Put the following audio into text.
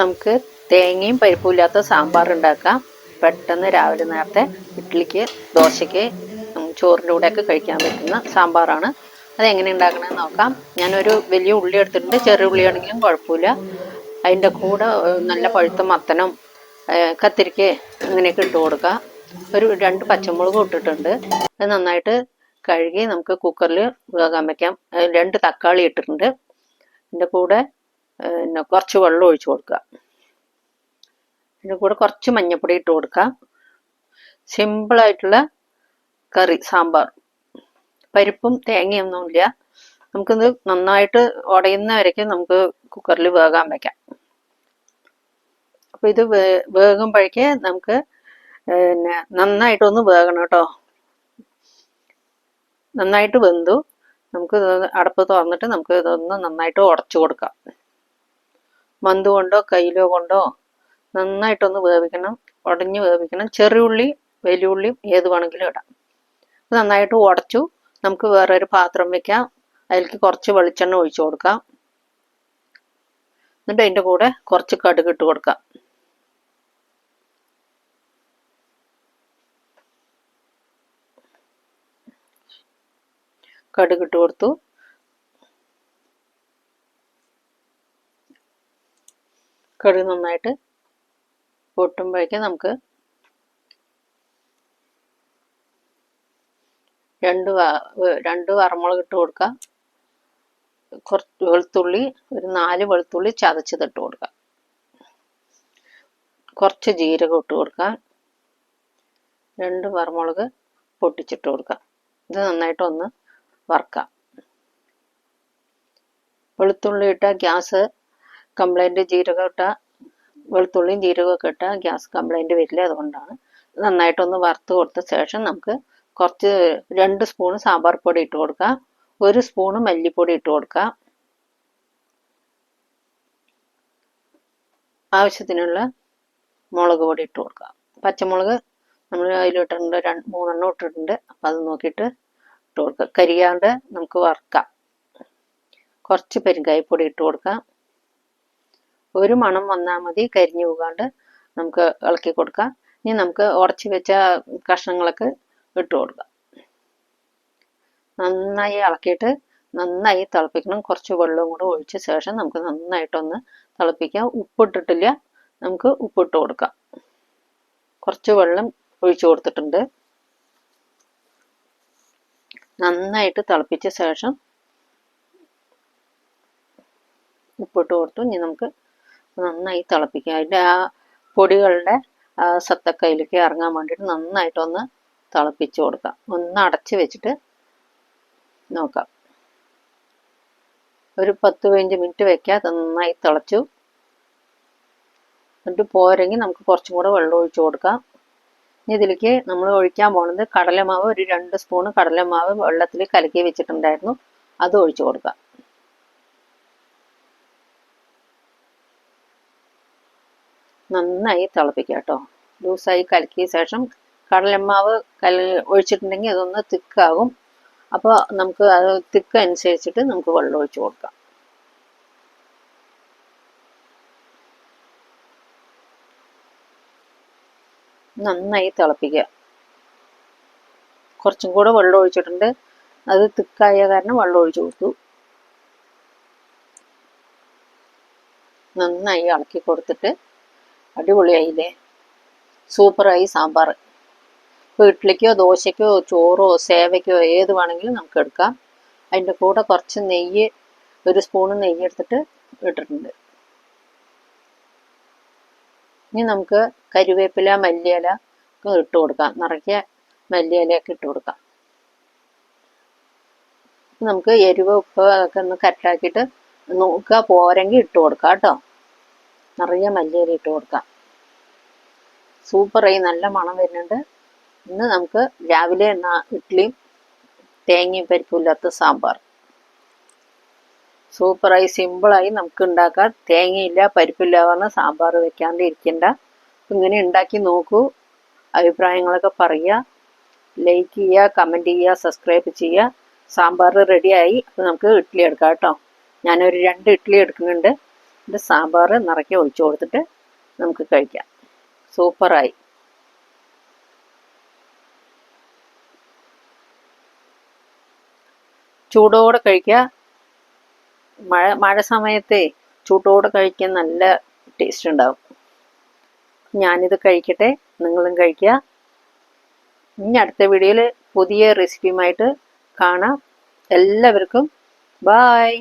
നമുക്ക് തേങ്ങയും പരിപ്പുമില്ലാത്ത സാമ്പാർ ഉണ്ടാക്കാം. പെട്ടെന്ന് രാവിലെ നേരത്തെ ഇഡ്ഡലിക്ക് ദോശയ്ക്ക് ചോറിന്റെ കൂടെയൊക്കെ കഴിക്കാൻ പറ്റുന്ന സാമ്പാറാണ്. അതെങ്ങനെ ഉണ്ടാക്കണമെന്ന് നോക്കാം. ഞാനൊരു വലിയ ഉള്ളി എടുത്തിട്ടുണ്ട്. ചെറിയ ഉള്ളിയാണെങ്കിലും കുഴപ്പമില്ല. അതിന്റെ കൂടെ നല്ല പഴുത്ത മത്തനും കത്തിരിക്ക അങ്ങനെയൊക്കെ ഇട്ട് കൊടുക്കുക ഒരു രണ്ട് പച്ചമുളകും ഇട്ടിട്ടുണ്ട്. അത് നന്നായിട്ട് കഴുകി നമുക്ക് കുക്കറിൽ വേകാൻ വയ്ക്കാം രണ്ട് തക്കാളി ഇട്ടിട്ടുണ്ട്. അതിന്റെ കൂടെ പിന്നെ കുറച്ച് വെള്ളം ഒഴിച്ചു കൊടുക്കുക. അതിന്റെ കൂടെ കുറച്ച് മഞ്ഞൾപ്പൊടി ഇട്ട് കൊടുക്കുക സിമ്പിളായിട്ടുള്ള കറി സാമ്പാർ. പരിപ്പും തേങ്ങയൊന്നുമില്ല നമുക്കിത് നന്നായിട്ട് ഉടയുന്ന വരയ്ക്ക് നമുക്ക് കുക്കറിൽ വേകാൻ വയ്ക്കാം അപ്പോൾ ഇത് വേകുമ്പോഴേക്ക് നമുക്ക് പിന്നെ നന്നായിട്ടൊന്ന് വേകണം കേട്ടോ. നന്നായിട്ട് വെന്തു. നമുക്ക് അടപ്പ് തുറന്നിട്ട് നമുക്ക് ഇതൊന്ന് നന്നായിട്ട് ഉടച്ചു കൊടുക്കാം. മന്ത് കൊണ്ടോ കയ്യിലോ കൊണ്ടോ നന്നായിട്ടൊന്ന് വേവിക്കണം. ഉടഞ്ഞ് വേവിക്കണം. ചെറിയുള്ളി വലിയുള്ളിയും ഏത് വേണമെങ്കിലും ഇടാം. നന്നായിട്ട് ഉടച്ചു. നമുക്ക് വേറൊരു പാത്രം വെക്കാം. അതിലേക്ക് കുറച്ച് വെളിച്ചെണ്ണ ഒഴിച്ചു കൊടുക്കാം. എന്നിട്ട് അതിന്റെ കൂടെ കുറച്ച് കടുക് ഇട്ട് കൊടുക്കാം. കടുക് ഇട്ട് കൊടുത്തു. കടുക് നന്നായിട്ട് പൊട്ടുമ്പോഴേക്ക് നമുക്ക് രണ്ട് രണ്ട് വറമുളക് ഇട്ട് കൊടുക്കുക കുറച്ച് വെളുത്തുള്ളി ഒരു നാല് വെളുത്തുള്ളി ചതച്ചത് കൊടുക്കുക കൊടുക്കാം. കുറച്ച് ജീരകം ഇട്ട് കൊടുക്കുക രണ്ട് വറമുളക് പൊട്ടിച്ചിട്ട് കൊടുക്കുക ഇത് നന്നായിട്ട് ഒന്ന് വറക്കാം. വെളുത്തുള്ളി ഇട്ട ഗ്യാസ് കംപ്ലൈന്റ് ജീരകം ഇട്ട വെളുത്തുള്ളിയും ജീരകവും ഒക്കെ ഇട്ടാൽ ഗ്യാസ് കംപ്ലൈന്റ് വരില്ല. അതുകൊണ്ടാണ് നന്നായിട്ടൊന്ന് വറുത്ത് കൊടുത്ത ശേഷം നമുക്ക് കുറച്ച് രണ്ട് സ്പൂൺ സാമ്പാർ പൊടി ഇട്ട് കൊടുക്കുക ഒരു സ്പൂണ് മല്ലിപ്പൊടി ഇട്ട് കൊടുക്കുക ആവശ്യത്തിനുള്ള മുളക് പൊടി ഇട്ട് കൊടുക്കുക പച്ചമുളക് നമ്മൾ അതിലിട്ടിട്ടുണ്ട് രണ്ട് മൂന്നെണ്ണം ഇട്ടിട്ടുണ്ട്. അപ്പം അത് നോക്കിയിട്ട് ഇട്ട് കൊടുക്കുക കരിയാണ്ട് നമുക്ക് വറുക്കാം. കുറച്ച് പെരുങ്കായപ്പൊടി ഇട്ട് കൊടുക്കാം ഒരു മണം വന്നാൽ മതി. കരിഞ്ഞു പോകാണ്ട് നമുക്ക് ഇളക്കി കൊടുക്കാം ഇനി നമുക്ക് ഉടച്ചു വെച്ച കഷ്ണങ്ങളൊക്കെ ഇട്ട് കൊടുക്കാം നന്നായി ഇളക്കിയിട്ട് നന്നായി തിളപ്പിക്കണം. കുറച്ച് വെള്ളവും കൂടെ ഒഴിച്ച ശേഷം നമുക്ക് നന്നായിട്ടൊന്ന് തിളപ്പിക്കാം. ഉപ്പിട്ടിട്ടില്ല. നമുക്ക് ഉപ്പിട്ട് കൊടുക്കാം. കുറച്ച് വെള്ളം ഒഴിച്ചു കൊടുത്തിട്ടുണ്ട്. നന്നായിട്ട് തിളപ്പിച്ച ശേഷം ഉപ്പിട്ട് കൊടുത്തു. ഇനി നമുക്ക് നന്നായി തിളപ്പിക്കാം. അതിന്റെ ആ പൊടികളുടെ സത്തക്കയിലേക്ക് ഇറങ്ങാൻ വേണ്ടിയിട്ട് നന്നായിട്ടൊന്ന് തിളപ്പിച്ച് കൊടുക്കാം. ഒന്ന് അടച്ച് വെച്ചിട്ട് നോക്കാം. ഒരു പത്ത് പതിനഞ്ച് മിനിറ്റ് വെക്കാം. നന്നായി തിളച്ചു. എന്നിട്ട് പോരെങ്കിൽ നമുക്ക് കുറച്ചും കൂടെ വെള്ളം ഒഴിച്ചു കൊടുക്കാം. ഇനി ഇതിലേക്ക് നമ്മൾ ഒഴിക്കാൻ പോണത് കടലമാവ് ഒരു രണ്ട് സ്പൂൺ കടലമാവ് വെള്ളത്തിൽ കലക്കി വെച്ചിട്ടുണ്ടായിരുന്നു. അത് ഒഴിച്ചു കൊടുക്കുക നന്നായി തിളപ്പിക്കുക കേട്ടോ. ലൂസായി കലക്കിയ ശേഷം കടലമാവ് കല ഒഴിച്ചിട്ടുണ്ടെങ്കിൽ അതൊന്ന് തിക്കാകും. അപ്പോൾ നമുക്ക് അത് തിക്ക് അനുസരിച്ചിട്ട് നമുക്ക് വെള്ളം ഒഴിച്ചു കൊടുക്കാം. നന്നായി തിളപ്പിക്കുക. കുറച്ചും കൂടെ വെള്ളം ഒഴിച്ചിട്ടുണ്ട്. അത് തിക്കായ കാരണം വെള്ളം ഒഴിച്ചു കൊടുത്തു. നന്നായി ഇളക്കി കൊടുത്തിട്ട് അടിപൊളിയായില്ലേ? സൂപ്പറായി സാമ്പാർ. ഇപ്പോൾ ഇഡ്ഡലിക്കോ ദോശയ്ക്കോ ചോറോ സേവയ്ക്കോ ഏത് വേണമെങ്കിലും നമുക്ക് എടുക്കാം. അതിന്റെ കൂടെ കുറച്ച് നെയ്യ് ഒരു സ്പൂണ് നെയ്യ് എടുത്തിട്ട് ഇട്ടിട്ടുണ്ട്. ഇനി നമുക്ക് കരുവേപ്പില മല്ലിയില ഇട്ട് കൊടുക്കാം. നിറയ്ക്ക് മല്ലിയിലയൊക്കെ ഇട്ട് കൊടുക്കാം. നമുക്ക് എരിവ് ഉപ്പ് അതൊക്കെ ഒന്ന് കറ്റാക്കിയിട്ട് നോക്കുക. പോരെങ്കിൽ ഇട്ട് കൊടുക്കാം കേട്ടോ. നിറയെ മല്ലിയില ഇട്ട് കൊടുക്കാം. സൂപ്പറായി നല്ല മണം വരുന്നുണ്ട്. ഇന്ന് നമുക്ക് രാവിലെ ഇഡ്ഡലിയും തേങ്ങയും പരിപ്പും ഇല്ലാത്ത സാമ്പാർ. സൂപ്പറായി സിമ്പിളായി നമുക്ക് ഉണ്ടാക്കാം. തേങ്ങയില്ല പരിപ്പില്ല പറഞ്ഞ സാമ്പാർ വെക്കാണ്ട് ഇരിക്കണ്ട. ഇങ്ങനെ ഉണ്ടാക്കി നോക്കൂ. അഭിപ്രായങ്ങളൊക്കെ പറയുക. ലൈക്ക് ചെയ്യുക കമന്റ് ചെയ്യുക സബ്സ്ക്രൈബ് ചെയ്യുക. സാമ്പാർ റെഡിയായി. അപ്പോൾ നമുക്ക് ഇഡ്ഡലി എടുക്കാം കേട്ടോ. ഞാനൊരു രണ്ട് ഇഡ്ഡലി എടുക്കുന്നുണ്ട്. ഇത് സാമ്പാർ നിറയ്ക്ക് ഒഴിച്ചു കൊടുത്തിട്ട് നമുക്ക് കഴിക്കാം. സൂപ്പറായി. ചൂടോടെ കഴിക്കുക. മഴ മഴ സമയത്തെ ചൂടോടെ കഴിക്കാൻ നല്ല ടേസ്റ്റ് ഉണ്ടാവും. ഞാനിത് കഴിക്കട്ടെ നിങ്ങളും കഴിക്കുക. ഇനി അടുത്ത വീഡിയോയിൽ പുതിയ റെസിപ്പിയുമായിട്ട് കാണാം. എല്ലാവർക്കും ബായ്